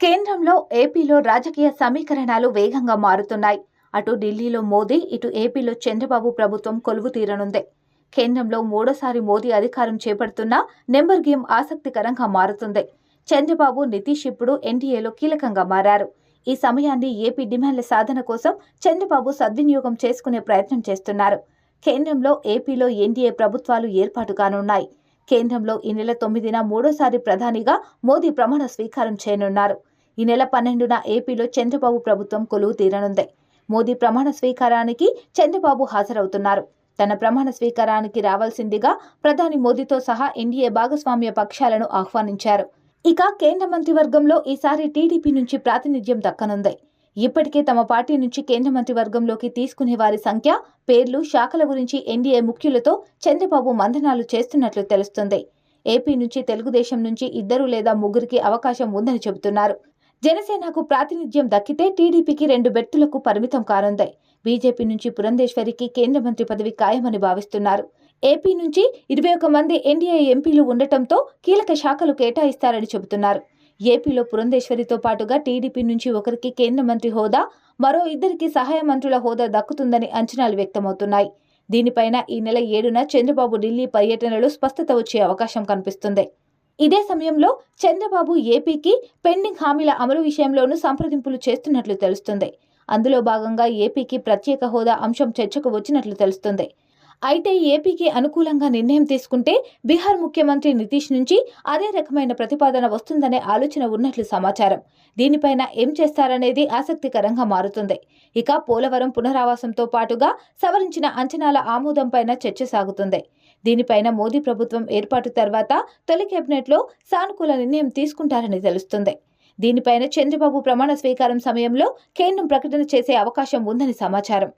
కేంద్రంలో ఏపీలో రాజకీయ సమీకరణాలు వేగంగా మారుతున్నాయి. అటు ఢిల్లీలో మోదీ ఇటు ఏపీలో చంద్రబాబు ప్రభుత్వం కొలువు తీరనుంది. కేంద్రంలో మూడోసారి మోదీ అధికారం చేపడుతున్న నెంబర్ గేమ్ ఆసక్తికరంగా మారుతుంది. చంద్రబాబు నితీష్ ఇప్పుడు ఎన్డీఏలో కీలకంగా మారారు. ఈ సమయాన్ని ఏపీ డిమాండ్ల సాధన కోసం చంద్రబాబు సద్వినియోగం చేసుకునే ప్రయత్నం చేస్తున్నారు. కేంద్రంలో ఏపీలో ఎన్డీఏ ప్రభుత్వాలు ఏర్పాటు కానున్నాయి. కేంద్రంలో ఈ నెల తొమ్మిదిన మూడోసారి ప్రధానిగా మోదీ ప్రమాణ స్వీకారం చేయనున్నారు. ఈ నెల పన్నెండున ఏపీలో చంద్రబాబు ప్రభుత్వం కొలువు తీరనుంది. మోదీ ప్రమాణ స్వీకారానికి చంద్రబాబు హాజరవుతున్నారు. తన ప్రమాణ స్వీకారానికి రావాల్సిందిగా ప్రధాని మోదీతో సహా ఎన్డీఏ భాగస్వామ్య పక్షాలను ఆహ్వానించారు. ఇక కేంద్ర మంత్రివర్గంలో ఈసారి టీడీపీ నుంచి ప్రాతినిధ్యం దక్కనుంది. ఇప్పటికే తమ పార్టీ నుంచి కేంద్ర మంత్రివర్గంలోకి తీసుకునే వారి సంఖ్య పేర్లు శాఖల గురించి ఎన్డీఏ ముఖ్యులతో చంద్రబాబు మంథనాలు చేస్తున్నట్లు తెలుస్తుంది. ఏపీ నుంచి తెలుగుదేశం నుంచి ఇద్దరు లేదా ముగ్గురికి అవకాశం ఉందని చెబుతున్నారు. జనసేనకు ప్రాతినిధ్యం దక్కితే టీడీపీకి రెండు బెర్తులకు పరిమితం కానుంది. బీజేపీ నుంచి పురంధేశ్వరికి కేంద్ర మంత్రి పదవి ఖాయమని భావిస్తున్నారు. ఏపీ నుంచి ఇరవై ఒక మంది ఎన్డీఏ ఎంపీలు ఉండటంతో కీలక శాఖలు కేటాయిస్తారని చెబుతున్నారు. ఏపీలో పురంధేశ్వరితో పాటుగా టీడీపీ నుంచి ఒకరికి కేంద్ర మంత్రి హోదా మరో ఇద్దరికి సహాయ మంత్రుల హోదా దక్కుతుందని అంచనాలు వ్యక్తమవుతున్నాయి. దీనిపైన ఈ నెల ఏడున చంద్రబాబు ఢిల్లీ పర్యటనలో స్పష్టత వచ్చే అవకాశం కనిపిస్తుంది. ఇదే సమయంలో చంద్రబాబు ఏపీకి పెండింగ్ హామీల అమలు విషయంలోనూ సంప్రదింపులు చేస్తున్నట్లు తెలుస్తుంది. అందులో భాగంగా ఏపీకి ప్రత్యేక హోదా అంశం చర్చకు వచ్చినట్లు తెలుస్తుంది. అయితే ఏపీకి అనుకూలంగా నిర్ణయం తీసుకుంటే బీహార్ ముఖ్యమంత్రి నితీష్ నుంచి అదే రకమైన ప్రతిపాదన వస్తుందనే ఆలోచన ఉన్నట్లు సమాచారం. దీనిపైన ఏం చేస్తారనేది ఆసక్తికరంగా మారుతుంది. ఇక పోలవరం పునరావాసంతో పాటుగా సవరించిన అంచనాల ఆమోదంపైన చర్చ సాగుతుంది. దీనిపైన మోదీ ప్రభుత్వం ఏర్పాటు తర్వాత తొలి కేబినెట్లో సానుకూల నిర్ణయం తీసుకుంటారని తెలుస్తుంది. దీనిపైన చంద్రబాబు ప్రమాణ స్వీకారం సమయంలో కేంద్రం ప్రకటన చేసే అవకాశం ఉందని సమాచారం.